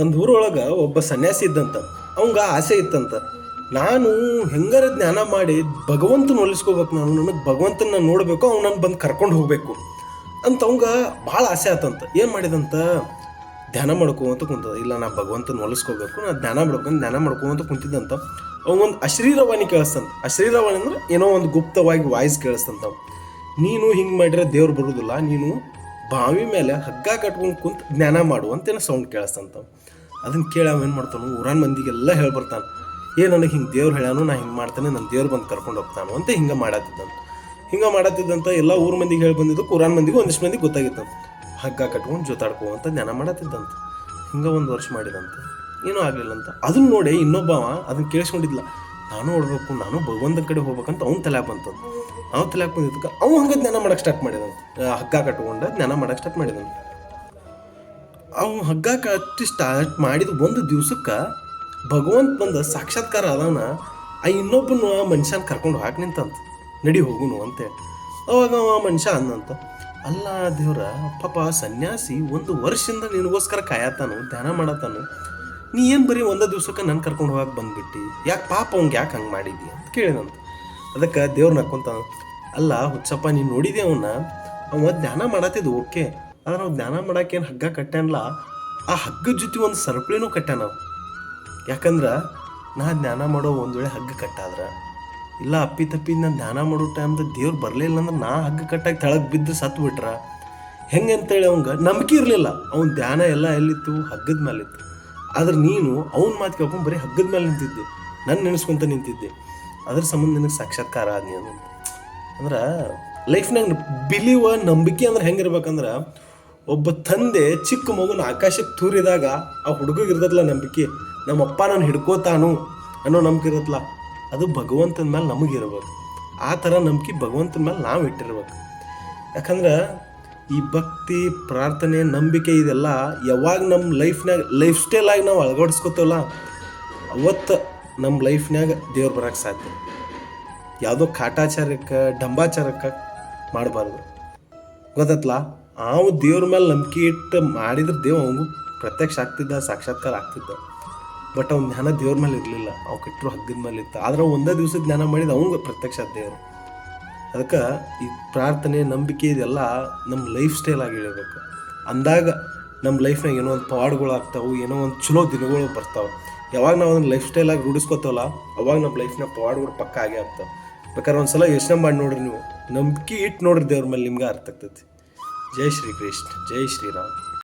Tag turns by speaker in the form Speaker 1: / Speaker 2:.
Speaker 1: ಒಂದು ಊರೊಳಗೆ ಒಬ್ಬ ಸನ್ಯಾಸಿ ಇದ್ದಂತ. ಅವಂಗ ಆಸೆ ಇತ್ತಂತ. ನಾನು ಹೆಂಗಾರ ಜ್ಞಾನ ಮಾಡಿ ಭಗವಂತನ ಒಲಿಸ್ಕೋಬೇಕು ನಾನು, ನನಗೆ ಭಗವಂತನ ನೋಡಬೇಕು ಅವ್ನು ನನ್ನ ಬಂದು ಕರ್ಕೊಂಡು ಹೋಗಬೇಕು ಅಂತ ಅವಂಗ ಭಾಳ ಆಸೆ ಆತಂತ. ಏನು ಮಾಡಿದಂತ? ಧ್ಯಾನ ಮಾಡ್ಕೋವಂತ ಕುಂತ, ಇಲ್ಲ ನಾ ಭಗವಂತನ ಒಲಿಸ್ಕೋಬೇಕು, ನಾ ಧ್ಯಾನ ಮಾಡ್ಕೊಂಡು ಧ್ಯಾನ ಮಾಡ್ಕೋವಂತ ಕುಂತಿದ್ದಂತ. ಅವಂಗೊಂದು ಅಶ್ರೀರವಾಣಿ ಕೇಳಿಸ್ತಂತ. ಅಶ್ರೀರವಾಣಿ ಅಂದ್ರೆ ಏನೋ ಒಂದು ಗುಪ್ತವಾಗಿ ವಾಯ್ಸ್ ಕೇಳಿಸ್ತಂತ ನೀನು ಹಿಂಗೆ ಮಾಡಿದ್ರೆ ದೇವ್ರು ಬರೋದಿಲ್ಲ, ನೀನು ಬಾವಿ ಮೇಲೆ ಹಗ್ಗ ಕಟ್ಕೊಂಡು ಕುಂತ ಜ್ಞಾನ ಮಾಡು ಅಂತೇನು ಸೌಂಡ್ ಕೇಳಿಸ್ತಂತ ಅದನ್ನ ಕೇಳಿ ಅವ ಏನು ಮಾಡ್ತಾನು ಊರಾನ್ ಮಂದಿಗೆಲ್ಲ ಹೇಳಿ ಬರ್ತಾನೆ ಏ, ನನಗೆ ಹಿಂಗೆ ದೇವ್ರು ಹೇಳ್ಯಾನು, ನಾ ಹಿಂಗೆ ಮಾಡ್ತಾನೆ ನನ್ನ ದೇವ್ರು ಬಂದು ಕರ್ಕೊಂಡು ಹೋಗ್ತಾನು ಅಂತ ಹಿಂಗೆ ಮಾಡತ್ತಿದ್ದಂತ ಹಿಂಗೆ ಮಾಡತ್ತಿದ್ದಂತ ಎಲ್ಲ ಊರ ಮಂದಿಗೆ ಹೇಳಿ ಬಂದಿದ್ದು ಕುರಾನ್ ಮಂದಿಗೆ ಒಂದಿಷ್ಟು ಮಂದಿಗೆ ಗೊತ್ತಾಗಿತ್ತಂತ. ಹಗ್ಗ ಕಟ್ಕೊಂಡು ಜೊತಾಡ್ಕೋ ಅಂತ ಜ್ಞಾನ ಮಾಡತ್ತಿದ್ದಂತ. ಹಿಂಗೆ ಒಂದು ವರ್ಷ ಮಾಡಿದಂತ. ಏನೂ ಆಗಲಿಲ್ಲ ಅಂತ ಅದನ್ನ ನೋಡಿ ಇನ್ನೊಬ್ಬವ ಅದನ್ನ ಕೇಳಿಸ್ಕೊಂಡಿದ್ಲ. ನಾನು ಹೊಡ್ಬೇಕು ನಾನು ಭಗವಂತನ ಕಡೆ ಹೋಗ್ಬೇಕಂತ ಅವ್ನು ತಲೆಯಾಗ ಬಂತದ್ದು ಅವ್ನು ತಲೆಯಾಗ ಬಂದಿದ್ದಕ್ಕೆ ಅವ್ನು ಹಂಗೆ ಜ್ಞಾನ ಮಾಡಕ್ಕೆ ಸ್ಟಾರ್ಟ್ ಮಾಡಿದಂತ ಆ, ಹಗ್ಗ ಕಟ್ಕೊಂಡು ಜ್ಞಾನ ಮಾಡಕ್ಕೆ ಸ್ಟಾರ್ಟ್ ಮಾಡಿದನು. ಅವ್ನು ಹಗ್ಗ ಕಟ್ಟಿ ಸ್ಟಾರ್ಟ್ ಮಾಡಿದ ಒಂದು ದಿವಸಕ್ಕೆ ಭಗವಂತ ಬಂದ ಸಾಕ್ಷಾತ್ಕಾರ ಆದವನ ಆ ಇನ್ನೊಬ್ಬನ ಮನುಷ್ಯನ ಕರ್ಕೊಂಡು ಹಾಕಿ ನಿಂತಂತ. ನಡಿ ಹೋಗುನು ಅಂತೇಳಿ ಅವಾಗ ಅವ ಮನುಷ್ಯ ಅಂದಂತ ಅಲ್ಲ ದೇವ್ರ ಪಾಪ ಸನ್ಯಾಸಿ ಒಂದು ವರ್ಷದಿಂದ ನಿನಗೋಸ್ಕರ ಕಾಯತಾನು ಧ್ಯಾನ ಮಾಡತಾನು ನೀ ಏನು ಬರೀ ಒಂದೇ ದಿವ್ಸಕ್ಕೆ ನನ್ನ ಕರ್ಕೊಂಡು ಹೋಗಕ್ಕೆ ಬಂದ್ಬಿಟ್ಟು? ಯಾಕೆ ಪಾಪ ಅವ್ಗೆ ಯಾಕೆ ಹಂಗೆ ಮಾಡಿದ್ದಿ ಅಂತ ಕೇಳಿದಂತ ಅದಕ್ಕೆ ದೇವ್ರು ನಕ್ಕೊಂತ ಅಲ್ಲ ಹುಚ್ಚಪ್ಪ, ನೀನು ನೋಡಿದೆ ಅವನ್ನ ಅವ ಧ್ಯಾನ ಮಾಡತ್ತಿದ್ದು ಓಕೆ. ಆದ್ರೆ ನಾವು ಧ್ಯಾನ ಮಾಡಕ್ಕೇನು ಹಗ್ಗ ಕಟ್ಟ್ಯಾನಲ್ಲ ಆ ಹಗ್ಗದ ಜೊತೆ ಒಂದು ಸರಪಳಿನೂ ನಾವು ಯಾಕಂದ್ರೆ ನಾ ಧ್ಯಾನ ಮಾಡೋ ಒಂದು ವೇಳೆ ಹಗ್ಗ ಕಟ್ಟಾದ್ರೆ. ಇಲ್ಲ ಅಪ್ಪಿ ತಪ್ಪಿ ನಾನು ಧ್ಯಾನ ಮಾಡೋ ಟೈಮ್ದಾಗ ದೇವ್ರು ಬರಲಿಲ್ಲ ಅಂದ್ರೆ ನಾ ಹಗ್ಗ ಕಟ್ಟಾಗಿ ತೆಳಗೆ ಬಿದ್ದು ಸತ್ತು ಬಿಟ್ರ? ಹೆಂಗೆ ಅಂತೇಳಿ ಅವಂಗೆ ನಂಬಿಕೆ ಇರಲಿಲ್ಲ. ಅವ್ನ ಧ್ಯಾನ ಎಲ್ಲ ಎಲ್ಲಿತ್ತು? ಹಗ್ಗದ ಮೇಲಿತ್ತು ಆದ್ರೆ ನೀನು ಅವನ ಮಾತು ಕೇಳ್ಕೊಂಡು ಬರೀ ಹಗ್ಗದ ಮೇಲೆ ನಿಂತಿದ್ದೆ. ನನ್ನ ನೆನೆಸ್ಕೊಂತ ನಿಂತಿದ್ದೆ. ಅದ್ರ ಸಂಬಂಧ ನಿನಗೆ ಸಾಕ್ಷಾತ್ಕಾರ ಆದ್ನಿ ನೀನು. ಅಂದ್ರೆ ಲೈಫ್ನಾಗ ಬಿಲಿವ ನಂಬಿಕೆ ಅಂದ್ರೆ ಹೆಂಗಿರ್ಬೇಕಂದ್ರೆ ಒಬ್ಬ ತಂದೆ ಚಿಕ್ಕ ಮಗುನ ಆಕಾಶಕ್ಕೆ ತೂರಿದಾಗ ಆ ಹುಡುಗಿಗೆ ಇರ್ತದಲ್ಲ ನಂಬಿಕೆ. ನಮ್ಮಪ್ಪ ನಾನು ಹಿಡ್ಕೋತಾನು ಅನ್ನೋ ನಂಬಿಕೆ ಇರತ್ತಲ್ಲ ಅದು ಭಗವಂತನ ಮೇಲೆ ನಮಗಿರ್ಬೇಕು ಆ ಥರ ನಂಬಿಕೆ ಭಗವಂತನ ಮೇಲೆ ನಾವು ಇಟ್ಟಿರ್ಬೇಕು. ಯಾಕಂದ್ರೆ ಈ ಭಕ್ತಿ, ಪ್ರಾರ್ಥನೆ, ನಂಬಿಕೆ ಇದೆಲ್ಲ ಯಾವಾಗ ನಮ್ಮ ಲೈಫ್ನಾಗ ಲೈಫ್ ಸ್ಟೈಲಾಗಿ ನಾವು ಅಳವಡಿಸ್ಕೋತೇವಲ್ಲ ಅವತ್ತು ನಮ್ಮ ಲೈಫ್ನಾಗ ದೇವ್ರು ಬರೋಕ್ಕೆ ಸಾಧ್ಯ. ಯಾವುದೋ ಕಾಟಾಚಾರಕ್ಕೆ, ಡಂಬಾಚಾರಕ್ಕೆ ಮಾಡಬಾರ್ದು. ಗೊತ್ತಲ್ಲ ಅವು ದೇವ್ರ ಮೇಲೆ ನಂಬಿಕೆ ಇಟ್ಟು ಮಾಡಿದ್ರೆ ದೇವ್ ಅವನು ಪ್ರತ್ಯಕ್ಷ ಆಗ್ತಿದ್ದ, ಸಾಕ್ಷಾತ್ಕಾರ ಆಗ್ತಿದ್ದ. ಬಟ್ ಅವ್ನ ಜ್ಞಾನ ದೇವ್ರ ಮೇಲೆ ಇರಲಿಲ್ಲ. ಅವ್ ಕೆಟ್ಟರು ಹಗ್ಗದ ಮೇಲೆ ಇತ್ತು. ಆದ್ರೆ ಒಂದೇ ದಿವಸ ಜ್ಞಾನ ಮಾಡಿದ ಅವನು ಪ್ರತ್ಯಕ್ಷ ದೇವರು. ಅದಕ್ಕೆ ಈ ಪ್ರಾರ್ಥನೆ, ನಂಬಿಕೆ ಇದೆಲ್ಲ ನಮ್ಮ ಲೈಫ್ ಸ್ಟೈಲ್ ಆಗಿ ಅಂದಾಗ ನಮ್ಮ ಲೈಫ್ನಾಗ ಏನೋ ಒಂದು ಪವಾಡ್ಗಳು ಆಗ್ತಾವೆ, ಏನೋ ಒಂದು ಚಲೋ ದಿನಗಳು ಬರ್ತಾವೆ. ಯಾವಾಗ ನಾವು ಒಂದು ಲೈಫ್ ಸ್ಟೈಲಾಗಿ ರೂಢಿಸ್ಕೋತೇವಲ್ಲ, ಅವಾಗ ನಮ್ಮ ಲೈಫ್ನಾಗ ಪವಾಡ್ಗಳು ಪಕ್ಕ ಆಗೇ ಆಗ್ತಾವೆ. ಬೇಕಾದ್ರೆ ಒಂದ್ಸಲ ಯೋಚನೆ ಮಾಡಿ ನೋಡ್ರಿ ನೀವು. ನಂಬಿಕೆ ಇಟ್ಟು ನೋಡ್ರಿ ದೇವ್ರ ಮೇಲೆ ನಿಮ್ಗೆ ಅರ್ಥ ಆಗ್ತೈತಿ. ಜೈ ಶ್ರೀ ಕೃಷ್ಣ, ಜೈ ಶ್ರೀರಾಮ್.